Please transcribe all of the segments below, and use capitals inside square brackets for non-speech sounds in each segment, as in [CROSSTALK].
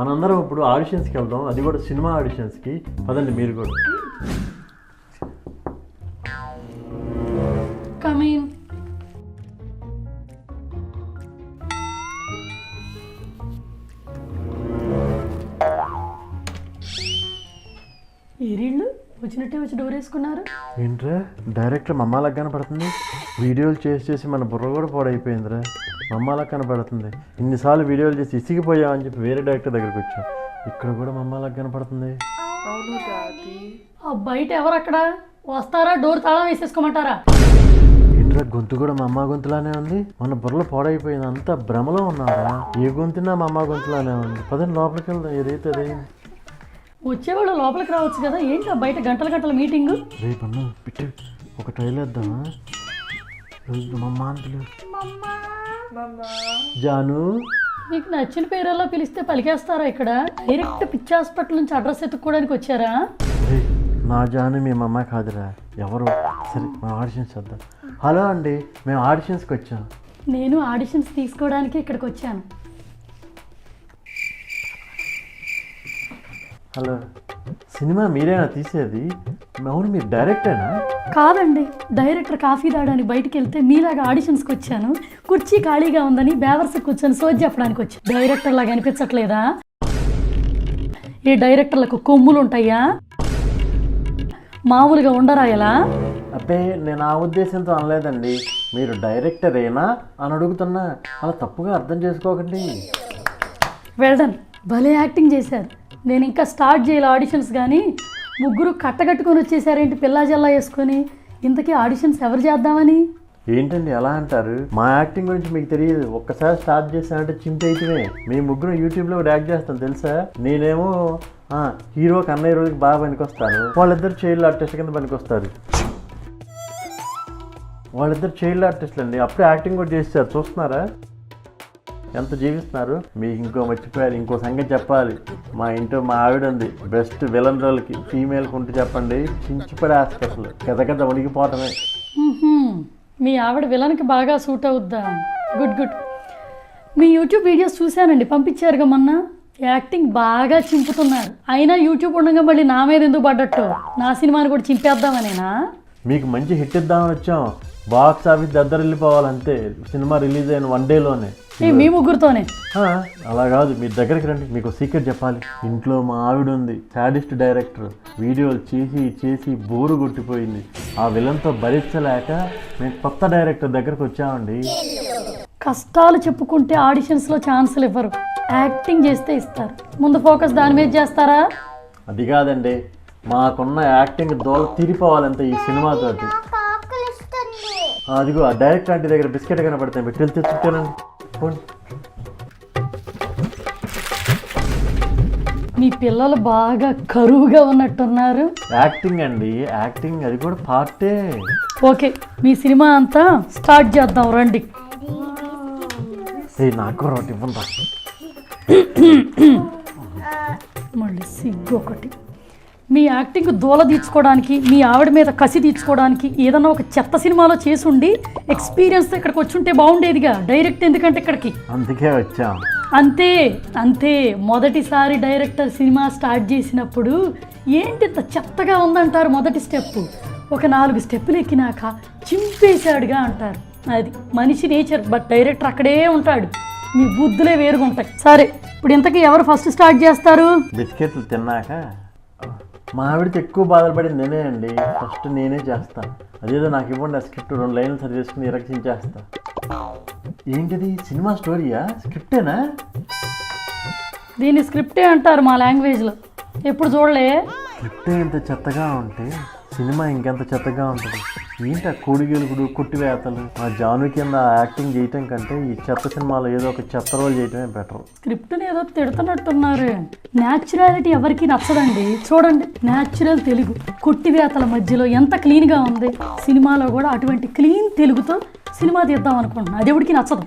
మనందరం ఇప్పుడు ఆడిషన్స్కి వెళ్దాం. అది కూడా సినిమా ఆడిషన్స్కి పదండి మీరు కూడా. కమీన్ వచ్చినట్టే వచ్చి డోర్ వేసుకున్నారు. ఏంట్రా? డైరెక్టర్ మమ్మాలకు కనపడుతుంది వీడియోలు చేసి చేసి మన బుర్ర కూడా పాడైపోయిందిరా. మమ్మాలకు కనపడుతుంది. ఇన్నిసార్లు వీడియోలు చేసి ఇసిగిపోయామని చెప్పి వేరే డైరెక్టర్ దగ్గరికి వచ్చాం. ఇక్కడ కూడా మమ్మాలకు కనపడుతుంది. అవును డాడీ. ఆ బయట ఎవరు అక్కడ? వస్తారా? డోర్ తాళం వేసేసుకోమంటారా? ఏంట్రా గొంతు కూడా మా అమ్మ గొంతులానే ఉంది. మన బుర్రలో పాడైపోయింది. అంతా భ్రమలో ఉన్నారా? ఏ గొంతున్నా మా అమ్మ గొంతులానే ఉంది. పదండి లోపలికి వెళ్దాం ఏదైతే అదైంది వచ్చేవాళ్ళు లోపలికి రావచ్చు కదా. ఏంటి బయట గంటల గంటల మీటింగు? రేపు అన్న పిట్టి. ఒక ట్రైల్ వేద్దామా? మమ్మా. జాను. మీకు నచ్చిన పేరల్లో పిలిస్తే పలికేస్తారా ఇక్కడ? డైరెక్ట్ పిచ్చి హాస్పిటల్ నుంచి అడ్రస్ ఎత్తుక్కోవడానికి వచ్చారా? నా జాను మీ అమ్మ కాదురా. ఎవరు? సరే మనం ఆడిషన్స్ చేద్దాం హలో అండి మేము ఆడిషన్స్కి వచ్చాం. నేను ఆడిషన్స్ తీసుకోవడానికి ఇక్కడికి వచ్చాను. హలో. సినిమా మీరేనా తీసేది? అవును మీరు డైరెక్టేనా కాదండి డైరెక్టర్ కాఫీ తాగడానికి బయటికి వెళ్తే మీలాగా ఆడిషన్స్కి వచ్చాను. కుర్చీ ఖాళీగా ఉందని బేవర్స్ కూర్చొని సోది చెప్పడానికి వచ్చాను. డైరెక్టర్ లాగా అనిపించట్లేదా? ఏ డైరెక్టర్లకు కొమ్ములు ఉంటాయా మామూలుగా ఉండరా ఎలా అబ్బే నేను ఆ ఉద్దేశంతో అనలేదండి. మీరు డైరెక్టరేనా అని అడుగుతున్నా అలా తప్పుగా అర్థం చేసుకోకండి. వెల్డన్ భలే యాక్టింగ్ చేశారు. నేను ఇంకా స్టార్ట్ చేయాలి ఆడిషన్స్ కానీ ముగ్గురు కట్టగట్టుకొని వచ్చేసారేంటి? పిల్లా జల్లా వేసుకొని ఇంతకీ ఆడిషన్స్ ఎవరు చేద్దామని? ఏంటండి ఎలా అంటారు? మా యాక్టింగ్ గురించి మీకు తెలియదు. ఒక్కసారి స్టార్ట్ చేసానంటే చింపేయటమే. మేము ముగ్గురు యూట్యూబ్లో యాక్ట్ చేస్తాం తెలుసా? నేనేమో హీరో కన్నయ్య రోజుకి బాగా పనికొస్తాను. వాళ్ళిద్దరు చైల్డ్ ఆర్టిస్ట్ కింద పనికొస్తారు. వాళ్ళిద్దరు చైల్డ్ ఆర్టిస్టులు అండి అప్పుడే యాక్టింగ్ కూడా చేస్తారు చూస్తున్నారా? ఎంత జీవిస్తున్నారు? మీకు ఇంకో మర్చిపోయారు ఇంకో సంగతి చెప్పాలి. మా ఇంట్లో మా ఆవిడ ఉంది బెస్ట్ విలన్ రోల్కి ఫీమేల్కి ఉంటే చెప్పండి. చించిపడేస్తారు అసలు కథ కథ మ్మ్హ్మ్. మీ ఆవిడ విలన్కి బాగా సూట్ అవుద్దా? Good good. మీ యూట్యూబ్ వీడియోస్ చూశానండి. పంపించారుగా మొన్న. యాక్టింగ్ బాగా చింపుతున్నారు. అయినా యూట్యూబ్ ఉండగా మళ్ళీ నా మీద ఎందుకు పడ్డట్టు? నా సినిమాని కూడా చింపేద్దామనేనా? మీకు మంచి హిట్ ఇద్దామని వచ్చాం. బాక్స్ ఆఫీస్ దగ్గర వెళ్ళిపోవాలంతే సినిమా రిలీజ్ అయిన వన్ డేలోనే. మీ ముగ్గురుతోనే? అలా కాదు మీ దగ్గరికి రండి మీకు సీక్రెట్ చెప్పాలి. ఇంట్లో మా ఆవిడ ఉంది సాడిస్ట్ డైరెక్టర్. వీడియోలు చేసి చేసి బోరు కొట్టిపోయింది. ఆ విలన్తో భరించలేక మేము కొత్త డైరెక్టర్ దగ్గరకు వచ్చామండి. కష్టాలు చెప్పుకుంటే ఆడిషన్స్లో ఛాన్సులు ఇవ్వరు. యాక్టింగ్ చేస్తే ఇస్తారు. ముందు ఫోకస్ దాని మీద చేస్తారా? అది కాదండి మాకున్న యాక్టింగ్ దోల తీరిపోవాలంతే ఈ సినిమాతోటి. అదిగో ఆ డైరెక్టర్ ఆంటీ దగ్గర బిస్కెట్ కనపడతాయి. పెట్టి వెళ్తే చుట్టానండి పోండి మీ పిల్లలు బాగా కరువుగా ఉన్నట్టున్నారు. యాక్టింగ్ అండి. యాక్టింగ్ అది కూడా పార్టే. ఓకే మీ సినిమా అంతా స్టార్ట్ చేద్దాం రండి. నాకు రోటి ఇవ్వండి మళ్ళీ సిగ్గు ఒకటి. మీ యాక్టింగ్ దూల తీర్చుకోవడానికి మీ ఆవిడ మీద కసి తీర్చుకోవడానికి ఏదన్నా ఒక చెత్త సినిమాలో చేసి ఉండి ఎక్స్పీరియన్స్ ఇక్కడికి వచ్చుంటే బాగుండేదిగా డైరెక్ట్ ఎందుకంటే ఇక్కడికి? అందుకే వచ్చాం. అంతే అంతే. మొదటిసారి డైరెక్టర్ సినిమా స్టార్ట్ చేసినప్పుడు ఏంటి చెత్తగా ఉందంటారు మొదటి స్టెప్ ఒక నాలుగు స్టెప్పులు ఎక్కినాక చింపేశాడుగా అంటారు. అది మనిషి నేచర్ బట్ డైరెక్టర్ అక్కడే ఉంటాడు. మీ బుద్ధులే వేరుగా ఉంటాయి సరే ఇప్పుడు ఇంతకీ ఎవరు ఫస్ట్ స్టార్ట్ చేస్తారు? బిస్కెట్లు తిన్నాక మా ఆవిడకి ఎక్కువ బాధపడింది నేనే అండి. ఫస్ట్ నేనే చేస్తా. అదేదో నాకు ఇవ్వండి ఆ స్క్రిప్ట్ రెండు లైన్లు చదివేసుకుని ఇరక్షించేస్తా. ఏంటిది? సినిమా స్టోరీయా? స్క్రిప్టేనా? దీన్ని స్క్రిప్టే అంటారు మా లాంగ్వేజ్లో. ఎప్పుడు చూడలే? స్క్రిప్టే ఇంత చెత్తగా ఉంటే సినిమా ఇంకెంత చెత్తగా ఉంటుంది? ఏంటి ఆ కోడిగెలుగుడు కొట్టివేతలు? ఆ జాను కింద యాక్టింగ్ చేయటం కంటే ఈ చెత్త సినిమాలో ఏదో ఒక చెత్త రోల్ చేయటమే బెటర్. స్క్రిప్ట్ని ఏదో తిడుతున్నట్టున్నారు. న్యాచురాలిటీ ఎవరికి నచ్చదండి. చూడండి న్యాచురల్ తెలుగు. కొట్టివేతల మధ్యలో ఎంత క్లీన్గా ఉంది. సినిమాలో కూడా అటువంటి క్లీన్ తెలుగుతో సినిమా తీద్దాం అనుకుంటున్నాను అది నచ్చదు.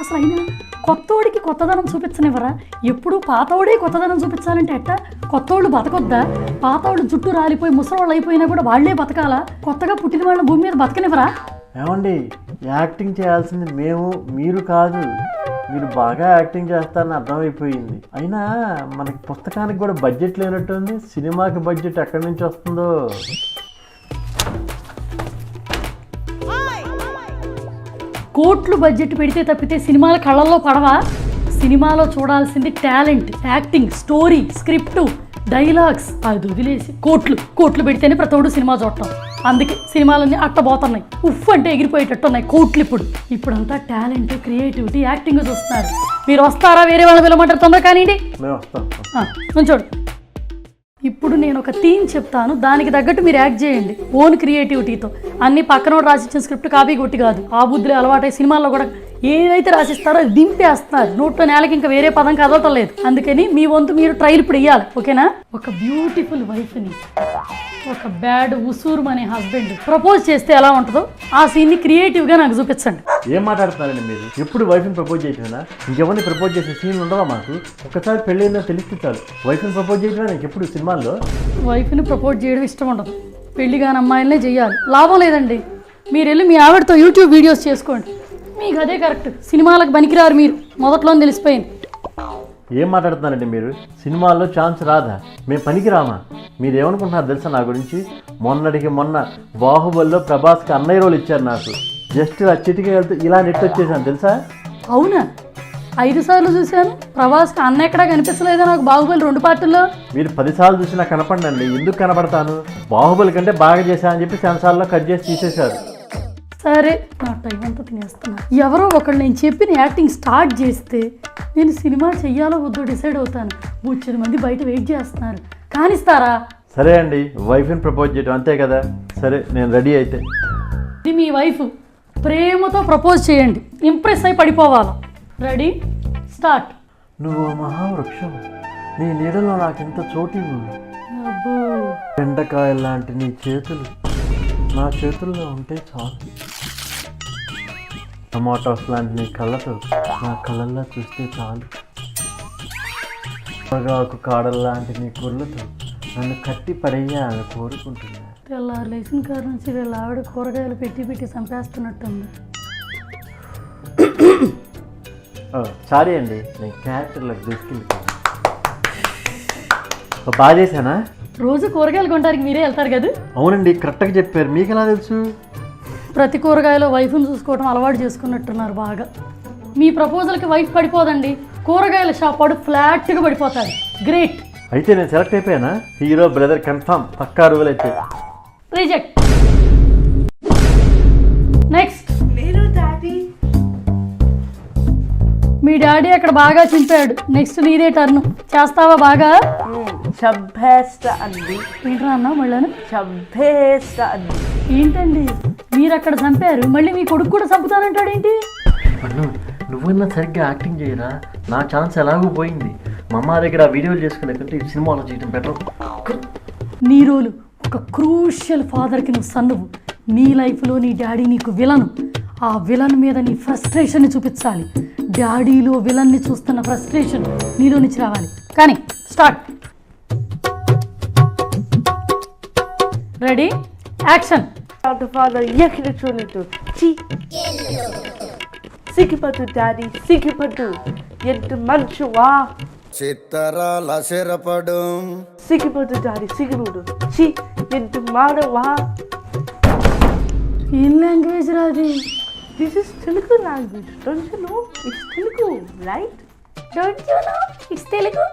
అసలు అయినా కొత్తోడికి కొత్తదనం చూపించనివ్వరా? ఎప్పుడు పాతోడే కొత్తదనం చూపించాలంటే ఎట్టా? కొత్తోళ్ళు బతకొద్దా? పాతోళ్ళు జుట్టు రాలిపోయి ముసలోళ్ళు అయిపోయినా కూడా వాళ్ళే బతకాలా? కొత్తగా పుట్టిన వాళ్ళ భూమి మీద బతకనివ్వరా? ఏమండి యాక్టింగ్ చేయాల్సింది మేము మీరు కాదు. మీరు బాగా యాక్టింగ్ చేస్తారని అర్థమైపోయింది. అయినా మనకి పుస్తకానికి కూడా బడ్జెట్ లేనట్టుంది. సినిమాకి బడ్జెట్ ఎక్కడి నుంచి వస్తుందో? కోట్లు బడ్జెట్ పెడితే తప్పితే సినిమాల కళ్ళల్లో పడవా? సినిమాలో చూడాల్సింది talent acting story script dialogues. అది వదిలేసి కోట్లు కోట్లు పెడితేనే ప్రతోడు సినిమా చూడటం. అందుకే సినిమాలన్నీ అట్టబోతున్నాయి. ఉఫ్ అంటే ఎగిరిపోయేటట్టు ఉన్నాయి కోట్లు ఇప్పుడు. ఇప్పుడంతా టాలెంట్ క్రియేటివిటీ యాక్టింగ్ చూస్తున్నారు. మీరు వస్తారా? వేరే వాళ్ళని పిలవమంటారు. తొందర కానివ్వండి. ఉంచోడు ఇప్పుడు నేను ఒక థీమ్ చెప్తాను. దానికి తగ్గట్టు మీరు యాక్ట్ చేయండి. ఓన్ క్రియేటివిటీతో. అన్ని పక్కన రాసిచ్చిన స్క్రిప్ట్ కాపీ కొట్టి కాదు. ఆ బుద్ధులు అలవాటై సినిమాల్లో కూడా ఏదైతే రాసిస్తారో అది దింపేస్తున్నారు. నోట్లో నేలకి ఇంకా వేరే పదం కదలటం లేదు అందుకని మీ వంతు మీరు ట్రైల్ ఇప్పుడు ఇవ్వాలి ఓకేనా? ఒక బ్యూటిఫుల్ వైఫ్ని ఒక బ్యాడ్ ఉసూరు అనే హస్బెండ్ ప్రపోజ్ చేస్తే ఎలా ఉంటుందో ఆ సీన్ని క్రియేటివ్గా నాకు చూపించండి. ఏం మాట్లాడుతున్నారండి మీరు? ఎప్పుడు వైఫ్ని ప్రపోజ్ చేయటమేనా ఇంకెవరిని ప్రపోజ్ చేసే సీన్ ఉండవా మాకు? ఒక్కసారి పెళ్ళైందో తెలిస్తే చాలు. వైఫ్ని ప్రపోజ్ నీకు ఎప్పుడు సినిమాల్లో? వైఫ్ని ప్రపోజ్ చేయడం ఇష్టం ఉండదు. పెళ్ళి కాని అమ్మాయిలనే చెయ్యాలి లాభం లేదండి. మీరు వెళ్ళి మీ ఆవిడతో యూట్యూబ్ వీడియోస్ చేసుకోండి. మీకు అదే కరెక్ట్. సినిమాలకు పనికిరారు మీరు. మొదట్లోనే తెలిసిపోయింది. ఏం మాట్లాడుతున్నారండి మీరు? సినిమాల్లో ఛాన్స్ రాదా? మేము పనికి రామా మీరు ఏమనుకుంటున్నారు తెలుసా నా గురించి? మొన్నటికి మొన్న బాహుబలిలో ప్రభాస్కి అన్నయ్య రోల్ ఇచ్చారు నాకు. జస్ట్ ఆ చిటికి వెళ్తే ఇలా నెట్ వచ్చేసాను తెలుసా? అవునా? ఐదు సార్లు చూశాను. ప్రభాస్కి అన్న ఎక్కడా కనిపించలేదా నాకు బాహుబలి రెండు పార్టీల్లో? మీరు పదిసార్లు చూసినా కనపడండి ఎందుకు కనపడతాను? బాహుబలి కంటే బాగా చేశా అని చెప్పి సెన్సార్లో కట్ చేసి తీసేశారు. సరే. నా టైం అంతా తినేస్తున్నా. ఎవరో ఒకళ్ళు నేను చెప్పిన యాక్టింగ్ స్టార్ట్ చేస్తే నేను సినిమా చెయ్యాలో వద్దో డిసైడ్ అవుతాను. బుచ్చని మంది బయట వెయిట్ చేస్తున్నారు. కానిస్తారా? సరే అండి. వైఫ్ని ప్రపోజ్ చేయడం అంతే కదా. సరే నేను రెడీ అయితే. ఇది మీ వైఫ్. ప్రేమతో ప్రపోజ్ చేయండి. ఇంప్రెస్ అయి పడిపోవాలి. రెడీ? స్టార్ట్. నువ్వు మహావృక్షం. నీ నీడలో నాకెంత చోటు ఇవ్వు. అబ్బో. బెండకాయ లాంటి నీ చేతులు నా చేతుల్లో ఉంటే చాలు. టమాటోస్ లాంటి నీ కళ్ళతో నా కళ్ళల్లో చూస్తే చాలు. పొగాకు కాడల లాంటి నీ కుర్లతో నన్ను కట్టి పడేయాలని కోరుకుంటున్నా తెల్లారు లేచిన కాడ నుంచి వీళ్ళ ఆవిడ కూరగాయలు పెట్టి పెట్టి చంపేస్తున్నట్టుంది. సారీ అండి నేను క్యారెక్టర్లకు దూసుకెళ్ళిపోయాను ఓ, బాగా చేశానా? రోజు కూరగాయలు కొనడానికి మీరే వెళ్తారు కదా? అవునండి కరెక్ట్గా చెప్పారు. మీకు ఎలా తెలుసు? ప్రతి కూరగాయలో వైఫ్ని చూసుకోవడం అలవాటు చేసుకున్నట్టున్నారు బాగా. మీ ప్రపోజల్కి వైఫ్ పడిపోదండి. కూరగాయల షాప్ వాడు ఫ్లాట్గా పడిపోతాడు. గ్రేట్. అయితే నేను సెలెక్ట్ అయిపోయానా? Hero brother confirm. పక్కా రూల్ అయితే రిజెక్ట్. నెక్స్ట్. డాడీ. మీ డాడీ అక్కడ బాగా చింపాడు. నెక్స్ట్ నీదే టర్న్. చేస్తావా బాగా? అండి ఏంట్రా అన్నా మళ్ళీ చంపేస్తా అండి ఏంటండి? మీరు అక్కడ చంపారు. మళ్ళీ మీ కొడుకు కూడా చంపుతానంటాడు ఏంటి? అన్ను నువ్వన్నా సరిగ్గా యాక్టింగ్ చేయరా? నా ఛాన్స్ ఎలాగో పోయింది. మా అమ్మ దగ్గర ఆ వీడియోలు చేసుకునే కంటే ఈ సినిమాలో చేయడం బెటర్ నీ రోలు ఒక క్రూషియల్ ఫాదర్కి నువ్వు సన్నువు. నీ లైఫ్లో నీ డాడీ నీకు విలను. ఆ విలన్ మీద నీ ఫ్రస్ట్రేషన్ని చూపించాలి. డాడీలో విలన్ని చూస్తున్న ఫ్రస్ట్రేషన్ నీలో నుంచి రావాలి. కానీ స్టార్ట్. రెడీ? యాక్షన్. ఫాదర్ ఎక్కడ చూడలేదు చి సిగ్గుపడు డాడీ సిగ్గుపడు ఎంత మంచివా చిత్తరాల సిరపడం సిగ్గుపడు డాడీ సిగ్గుపడు చి ఎంత మాడవా ఏం లాంగ్వేజ్ రాది this is Telugu language don't you know it's Telugu right it's Telugu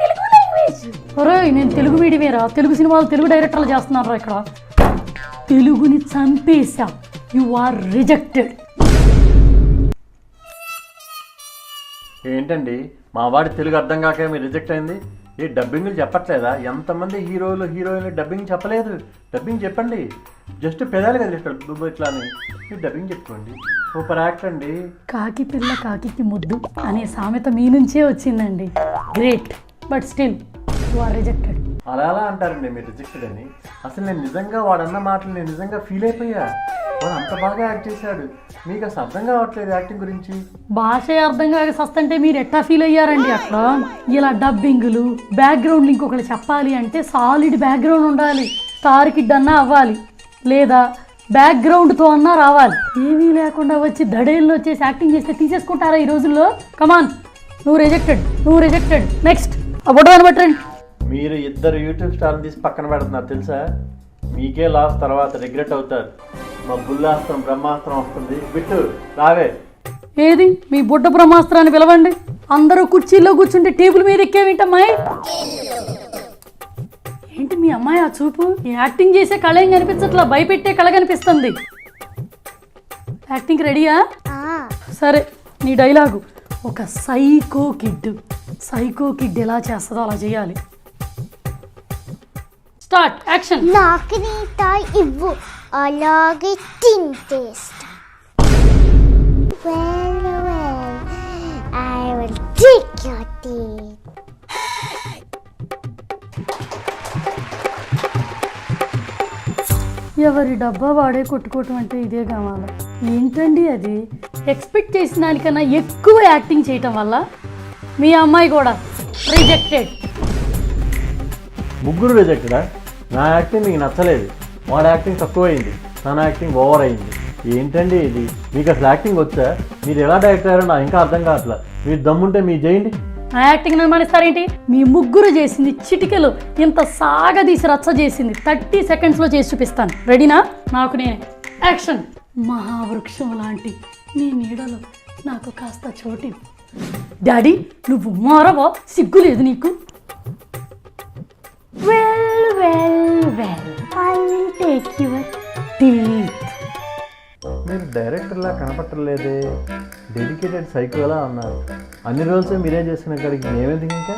Telugu language ఒరే నేను తెలుగు మీడియమేరా? తెలుగు సినిమాలు తెలుగు డైరెక్టర్లు చేస్తున్నారు ఇక్కడ. తెలుగుని చంపేశా. యు ఆర్ రిజెక్టెడ్ ఏంటండి? మా వాడి తెలుగు అర్థం కాక మీరు రిజెక్ట్ అయింది? ఏ డబ్బింగ్లు చెప్పట్లేదా? ఎంతమంది హీరోలు హీరోయిన్లు డబ్బింగ్ చెప్పలేదు? డబ్బింగ్ చెప్పండి. జస్ట్ పెదాలు కదిలిస్తాడు దుబ్బు ఇట్లా అని. మీరు డబ్బింగ్ చెప్పుకోండి. సూపర్ యాక్ట్ అండి. కాకి పిల్ల కాకికి ముద్దు అనే సామెత మీ నుంచే వచ్చిందండి. Great but still you are rejected అలా అలా అంటారండి మీరు రిజెక్టెడ్ అని అసలు నేను నిజంగా వాడన్న మాటలు నేను నిజంగా ఫీల్ అయిపోయా? వాడు అంత బాగా యాక్ట్ చేశాడు. మీకు అసలు అర్థం కావట్లేదు యాక్టింగ్ గురించి. భాష అర్థం కాక సస్తంటే మీరు ఎట్టా ఫీల్ అయ్యారండి అక్కడ ఇలా డబ్బింగులు బ్యాక్గ్రౌండ్ ఇంకొకటి చెప్పాలి అంటే సాలిడ్ బ్యాక్గ్రౌండ్ ఉండాలి. తారికిడ్ అన్నా అవ్వాలి. లేదా బ్యాక్గ్రౌండ్తో అన్నా రావాలి. ఏమీ లేకుండా వచ్చి దడేళ్ళు వచ్చేసి యాక్టింగ్ చేస్తే తీసేసుకుంటారా ఈ రోజుల్లో? కమాన్ నువ్వు రిజెక్టెడ్ నువ్వు రిజెక్టెడ్ నెక్స్ట్ ఆ బొడవని పట్టండి మీరు ఇద్దరు యూట్యూబ్ స్టార్ని తీసి పక్కన పెడుతున్నారు తెలుసా? మీకే లాస్ తర్వాత రిగ్రెట్ అవుతారు. మా బుల్లాస్త్రం బ్రహ్మాస్త్రం వస్తుంది. బిట్టు రావే. ఏది? మీ బుడ్డ బ్రహ్మాస్త్రాన్ని పిలవండి. అందరూ కుర్చీల్లో కూర్చుంటే టేబుల్ మీద ఎక్కేవింటమ్మాయి ఏంటి మీ అమ్మాయి ఆ చూపు? ఈ యాక్టింగ్ చేసే కళ ఏం కనిపించట్లా? భయపెట్టే కళ కనిపిస్తుంది. యాక్టింగ్ రెడీయా? సరే నీ డైలాగు. ఒక సైకో కిడ్. సైకో కిడ్ ఎలా చేస్తుందో అలా చేయాలి. స్టార్ట్ యాక్షన్ నాకు నీ టాయ్ ఇవ్వు అలాగే తింటేస్తా Well, well, I will take your teeth. ఎవరి డబ్బా వాడే కొట్టుకోవటం అంటే ఇదే కావాలి ఏంటండి అది? ఎక్స్పెక్ట్ చేసిన దానికన్నా ఎక్కువ యాక్టింగ్ చేయటం వల్ల మీ అమ్మాయి కూడా రిజెక్టెడ్ ముగ్గురు రిజెక్టడా నా యాక్టింగ్ మీకు నచ్చలేదు. వాడి యాక్టింగ్ తక్కువైంది. తన యాక్టింగ్ ఓవర్ అయింది. ఏంటండి ఇది? మీకు అసలు యాక్టింగ్ వచ్చా? మీరు ఎలా డైరెక్ట్ అయ్యారో నాకు ఇంకా అర్థం కావట్లా. మీరు దమ్ముంటే మీరు చేయండి నా యాక్టింగ్ అనుమానిస్తారేంటి మీ ముగ్గురు చేసింది చిటికెలు. ఇంత సాగదీసి రచ్చ చేసింది. థర్టీ సెకండ్స్లో చేసి చూపిస్తాను. రెడీనా? నాకు నేనే. యాక్షన్! మహావృక్షం లాంటి నీ నీడలో నాకు కాస్త చోటి డాడీ నువ్వు మారవా? సిగ్గు లేదు నీకు? Well well I will take your teeth మీరు డైరెక్టర్లా కనపట్టలేదే డెడికేటెడ్ సైకోలా ఉన్నారు అన్ని రోజులు మీరే చేసుకునే కాడికి మేమెందుకు ఇంకా?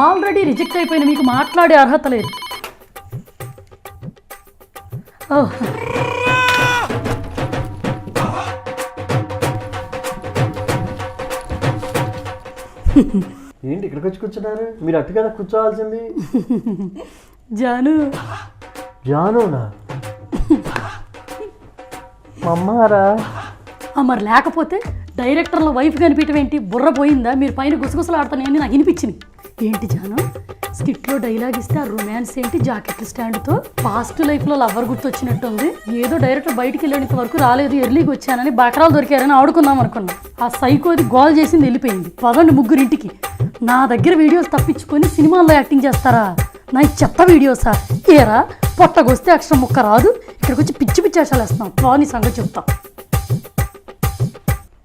ఆల్రెడీ రిజెక్ట్ అయిపోయిన మీకు మాట్లాడే అర్హత లేదు. ఓహ్ [LAUGHS] ఏంటి ఇక్కడికి వచ్చి కూర్చున్నారు? మీరు అటు కదా కూర్చోవాల్సింది? జాను. జానునా? అమ్మారా? ఆ, మరి లేకపోతే డైరెక్టర్ల వైఫ్ కనిపించడం ఏంటి? బుర్ర పోయిందా? మీరు పైన గుసగుసలు ఆడుతున్నాయని నాకు వినిపించింది ఏంటి జాను? స్కిట్లో డైలాగ్ ఇస్తే ఆ రొమాన్స్ ఏంటి? జాకెట్ల స్టాండ్తో పాస్ట్ లైఫ్లో లవ్వర్ గుర్తొచ్చినట్టుంది ఏదో డైరెక్టర్ బయటికి వెళ్ళేంత వరకు రాలేదు. ఎర్లీకి వచ్చానని బకరాలు దొరికారని ఆడుకుందాం అనుకున్నా. ఆ సైకోది గోల్ చేసింది వెళ్ళిపోయింది. పదండి ముగ్గురింటికి. నా దగ్గర వీడియోస్ తప్పించుకొని సినిమాల్లో యాక్టింగ్ చేస్తారా? నా చెత్త వీడియోసా? ఏరా? పొట్టగొస్తే అక్షరం ముక్క రాదు. ఇక్కడికి వచ్చి పిచ్చి పిచ్చి వేషాలు వేస్తున్నాం బాగుంది సంగతి చెప్తా.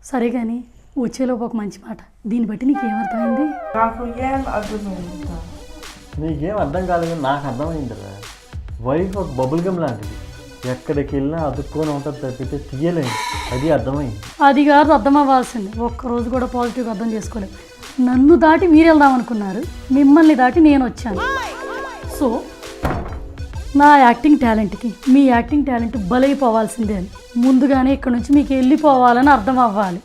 సరే కానీ వచ్చేలోపు ఒక మంచి మాట. దీన్ని బట్టి నీకు ఏమర్థమైంది నాకు ఏం అర్థమైందా నీకేం అర్థం కాలేదు నాకు అర్థమైందిరా. వైఫ్ ఒక బబుల్ గమ్ లాంటిది. ఎక్కడికి వెళ్ళినా అతుక్కొని ఉంటుంది తప్పితే తీయలేదు అది అర్థమైంది. అది కాదు అర్థం అవ్వాల్సింది. ఒక్కరోజు కూడా పాజిటివ్గా అర్థం చేసుకోలేదు నన్ను దాటి మీరు వెళ్దాం అనుకున్నారు. మిమ్మల్ని దాటి నేను వచ్చాను. సో నా యాక్టింగ్ టాలెంట్కి మీ యాక్టింగ్ టాలెంట్ బలైపోవాల్సిందే అని. ముందుగానే ఇక్కడ నుంచి మీకు వెళ్ళిపోవాలని అర్థం అవ్వాలి.